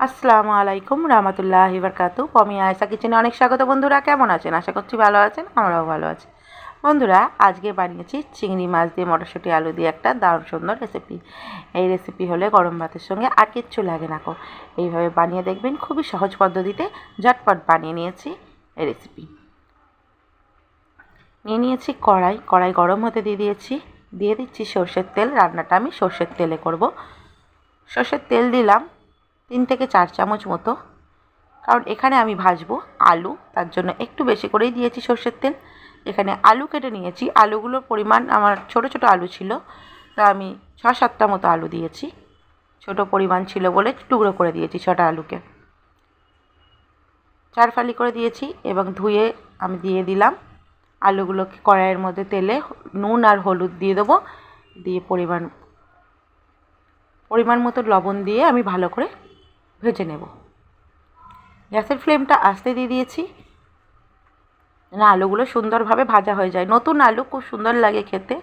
আসসালামু আলাইকুম রহমতুল্লাহ বরকাতু। পমি আয়সা কিচেনে অনেক স্বাগত। বন্ধুরা, কেমন আছেন? আশা করছি ভালো আছেন, আমরাও ভালো আছি। বন্ধুরা, আজকে বানিয়েছি চিংড়ি মাছ দিয়ে মটরশুঁটি আলু দিয়ে একটা দারুণ সুন্দর রেসিপি এই রেসিপি হলে গরম ভাতের সঙ্গে আর কিচ্ছু লাগে না কো এইভাবে বানিয়ে দেখবেন খুবই সহজ পদ্ধতিতে ঝটপট বানিয়ে নিয়েছি এই রেসিপি নিয়ে নিয়েছি কড়াই। কড়াই গরম হতে দিয়ে দিয়েছি। দিয়ে দিচ্ছি সর্ষের তেল। রান্নাটা আমি সর্ষের তেলে করব। সর্ষের তেল দিলাম। তিন থেকে চার চামচ মতো। কারণ এখানে আমি ভাজবো আলু, তার জন্য একটু বেশি করেই দিয়েছি সর্ষের তেল। এখানে আলু কেটে নিয়েছি। আলুগুলোর পরিমাণ আমার ছোট ছোট আলু ছিল, তো আমি ছ সাতটা মতো আলু দিয়েছি। ছোট পরিমাণ ছিল বলে টুকরো করে দিয়েছি ছটা আলুকে। চার ফালি করে দিয়েছি এবং ধুয়ে আমি দিয়ে দিলাম আলুগুলোকে কড়াইয়ের মধ্যে তেলে নুন আর হলুদ দিয়ে দেবো। দিয়ে পরিমাণ পরিমাণ মতো লবণ দিয়ে আমি ভালো করে ভেজে নেব। গ্যাসের ফ্লেমটা আস্তে দিয়ে দিয়েছি। না, আলুগুলো সুন্দরভাবে ভাজা হয়ে যায়। নতুন আলু খুব সুন্দর লাগে খেতে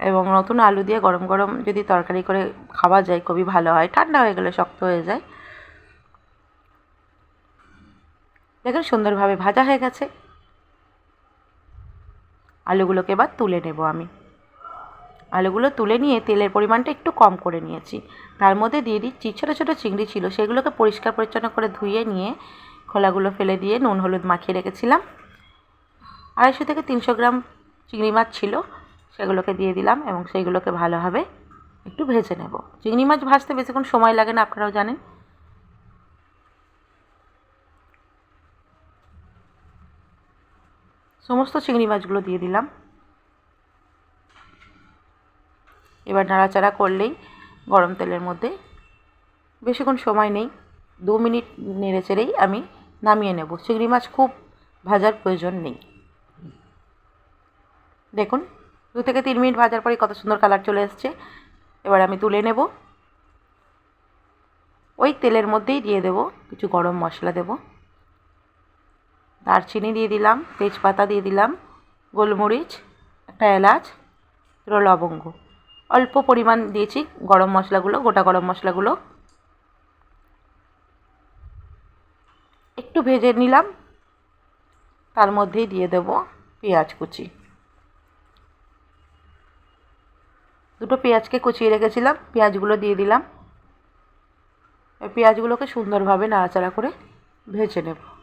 এবং নতুন আলু দিয়ে গরম গরম যদি তরকারি করে খাওয়া যায়, খুবই ভালো হয়। ঠান্ডা হয়ে গেলে শক্ত হয়ে যায়। দেখুন, সুন্দরভাবে ভাজা হয়ে গেছে। আলুগুলোকে এবার তুলে নেব আমি। আলুগুলো তুলে নিয়ে তেলের পরিমাণটা একটু কম করে নিয়েছি। তার মধ্যে দিয়ে দিচ্ছি ছোটো ছোটো চিংড়ি ছিল, সেগুলোকে পরিষ্কার পরিচ্ছন্ন করে ধুয়ে নিয়ে খোলাগুলো ফেলে দিয়ে নুন, হলুদ মাখিয়ে রেখেছিলাম। আড়াইশো থেকে তিনশো গ্রাম চিংড়ি মাছ ছিল, সেগুলোকে দিয়ে দিলাম এবং সেইগুলোকে ভালোভাবে একটু ভেজে নেব। চিংড়ি মাছ ভাজতে বেশিক্ষণ সময় লাগে না, আপনারাও জানেন। সমস্ত চিংড়ি মাছগুলো দিয়ে দিলাম। এবার নাড়াচাড়া করলেই গরম তেলের মধ্যে বেশিক্ষণ সময় নেই, দু মিনিট নেড়ে চেড়েই আমি নামিয়ে নেব। চিংড়ি মাছ খুব ভাজার প্রয়োজন নেই। দেখুন, দু থেকে তিন মিনিট ভাজার পরে কত সুন্দর কালার চলে এসছে। এবার আমি তুলে নেব। ওই তেলের মধ্যেই দিয়ে দেব কিছু গরম মশলা দেব। দারচিনি দিয়ে দিলাম, তেজপাতা দিয়ে দিলাম, গোলমরিচ, একটা এলাচ লবঙ্গ। অল্প পরিমাণ দিয়েছি গরম মশলাগুলো, গোটা গরম মশলাগুলো। একটু ভেজে নিলাম, তার মধ্যেই দিয়ে দেব পেঁয়াজ কুচি। দুটো পেঁয়াজকে কুচিয়ে রেখেছিলাম, পেঁয়াজগুলো দিয়ে দিলাম। পেঁয়াজগুলোকে সুন্দরভাবে নাড়াচাড়া করে ভেজে নেব।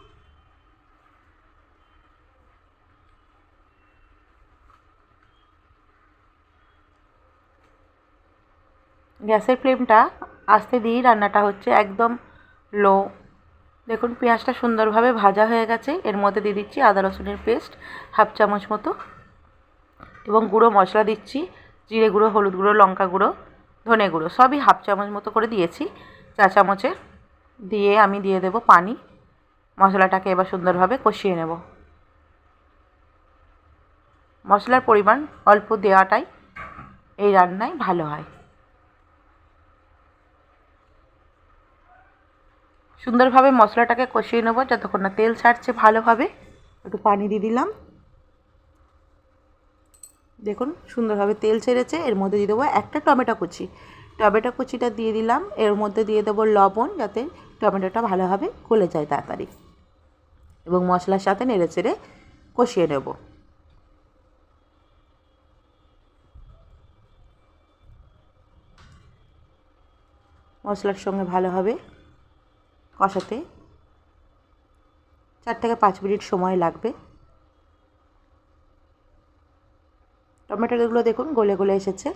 গ্যাসের ফ্লেমটা আস্তে দিয়েই রান্নাটা হচ্ছে একদম লো দেখুন, পেঁয়াজটা সুন্দরভাবে ভাজা হয়ে গেছে। এর মধ্যে দিয়ে দিচ্ছি আদা রসুনের পেস্ট হাফ চামচ মতো। এবং গুঁড়ো মশলা দিচ্ছি, জিরে গুঁড়ো, হলুদ গুঁড়ো, লঙ্কা গুঁড়ো, ধনে গুঁড়ো। সবই হাফ চামচ মতো করে দিয়েছি। চা চামচের দিয়ে আমি দিয়ে দেব পানি। মশলাটাকে এবার সুন্দরভাবে কষিয়ে নেব। মশলার পরিমাণ অল্প দেওয়াটাই এই রান্নায় ভালো হয়। সুন্দরভাবে মশলাটাকে কষিয়ে নেব, যতক্ষণ না তেল ছাড়ছে ভালোভাবে। একটু পানি দিয়ে দিলাম। দেখুন, সুন্দরভাবে তেল ছেড়েছে। এর মধ্যে দিয়ে দেবো একটা টমেটো কুচি। টমেটো কুচিটা দিয়ে দিলাম। এর মধ্যে দিয়ে দেবো লবণ, যাতে টমেটোটা ভালোভাবে গলে যায় তাড়াতাড়ি। এবং মশলার সাথে নেড়ে চেড়ে কষিয়ে নেব। মশলার সঙ্গে ভালোভাবে কষাতে চার থেকে পাঁচ মিনিট সময় লাগবে। টমেটোগুলো দেখুন গলে গলে এসেছে।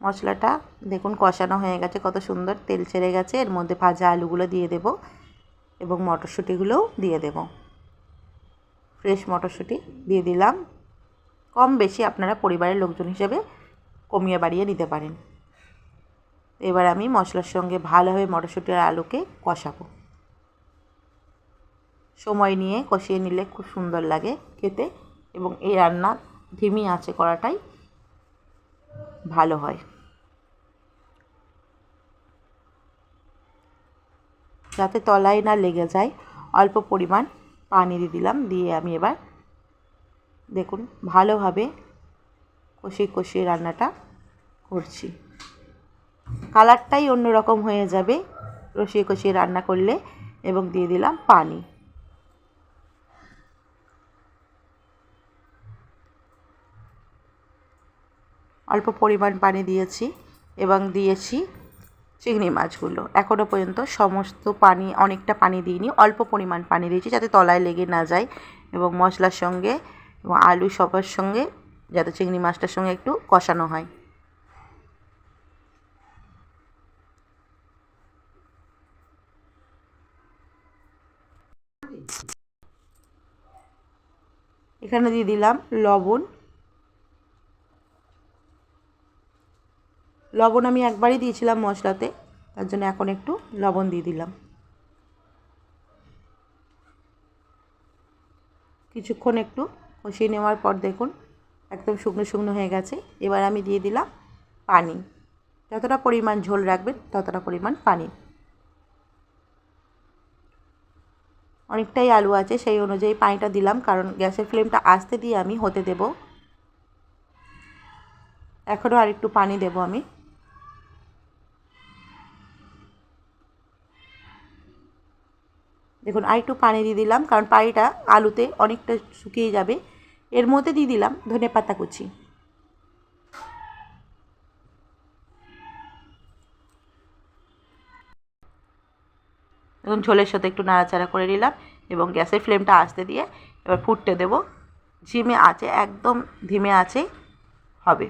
মশলাটা দেখুন কষানো হয়ে গেছে, কত সুন্দর তেল ছেড়ে গেছে। এর মধ্যে ভাজা আলুগুলো দিয়ে দেব এবং মটরশুঁটিগুলোও দিয়ে দেবো। ফ্রেশ মটরশুঁটি দিয়ে দিলাম। কম বেশি আপনারা পরিবারের লোকজন হিসেবে কমিয়ে বাড়িয়ে নিতে পারেন। এবার আমি মশলার সঙ্গে ভালোভাবে মটরশুঁটি আর আলুকে কষাবো। সময় নিয়ে কষিয়ে নিলে খুব সুন্দর লাগে খেতে এবং এই রান্না ধিমি আছে করাটাই ভালো হয়। যাতে তলায় না লেগে যায়, অল্প পরিমাণ পানি দিয়ে দিলাম, দিয়ে আমি এবার দেখুন ভালোভাবে কষিয়ে কষিয়ে রান্নাটা করছি। কালারটাই অন্যরকম হয়ে যাবে, কষিয়ে কষিয়ে রান্না করলে এবং দিয়ে দিলাম পানি। অল্প পরিমাণ পানি দিয়েছি এবং দিয়েছি চিংড়ি মাছগুলো। এখনও পর্যন্ত সমস্ত পানি, অনেকটা পানি দিইনি, অল্প পরিমাণ পানি দিয়েছি যাতে তলায় লেগে না যায় এবং মশলার সঙ্গে এবং আলু সবার সঙ্গে যাতে চিংড়ি মাছটার সঙ্গে একটু কষানো হয়। এখানে দিয়ে দিলাম লবণ লবণ আমি একবারই দিয়েছিলাম মশলাতে, তার জন্য এখন একটু লবণ দিয়ে দিলাম। কিছুক্ষণ একটু কষিয়ে নেওয়ার পর দেখুন, একদম শুকনো শুকনো হয়ে গেছে। এবার আমি দিয়ে দিলাম পানি। যতটা পরিমাণ ঝোল রাখবেন, ততটা পরিমাণ পানি। অনেকটাই আলু আছে, সেই অনুযায়ী পানিটা দিলাম, কারণ গ্যাসের ফ্লেমটা আস্তে দিয়ে আমি হতে দেব। এখনও আর একটু পানি দেব আমি। দেখুন আর একটু পানি দিয়ে দিলাম, কারণ পানিটা আলুতে অনেকটা শুকিয়ে যাবে। এর মধ্যে দিয়ে দিলাম ধনে পাতা কুচি। এখন ঝোলের সাথে একটু নাড়াচাড়া করে নিলাম এবং গ্যাসের ফ্লেমটা আসতে দিয়ে এবার ফুটতে দেব। ঝিমে আছে, একদম ধিমে আছে, হবে।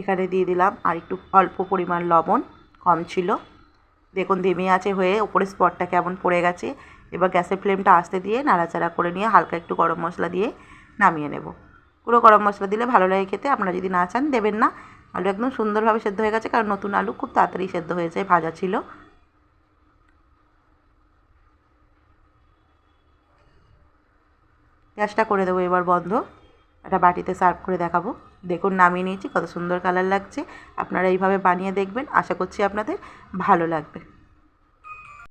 এখানে দিয়ে দিলাম আর একটু অল্প পরিমাণ লবণ, কম ছিল। দেখুন, ধিমে আছে হয়ে ওপরে স্পটটা কেমন পড়ে গেছে। এবার গ্যাসের ফ্লেমটা আস্তে দিয়ে নাড়াচাড়া করে নিয়ে হালকা একটু গরম মশলা দিয়ে নামিয়ে নেব। পুরো গরম মশলা দিলে ভালো লাগে খেতে, আপনারা যদি না চান দেবেন না। আলু একদম সুন্দরভাবে সেদ্ধ হয়ে গেছে, কারণ নতুন আলু খুব তাড়াতাড়ি সেদ্ধ হয়ে যায়, ভাজা ছিল। গ্যাসটা করে দেবো এবার বন্ধ। একটা বাটিতে সার্ভ করে দেখাবো। দেখুন, নামিয়ে নিয়েছি, কত সুন্দর কালার লাগছে। আপনারা এইভাবে বানিয়ে দেখবেন। আশা করছি আপনাদের ভালো লাগবে।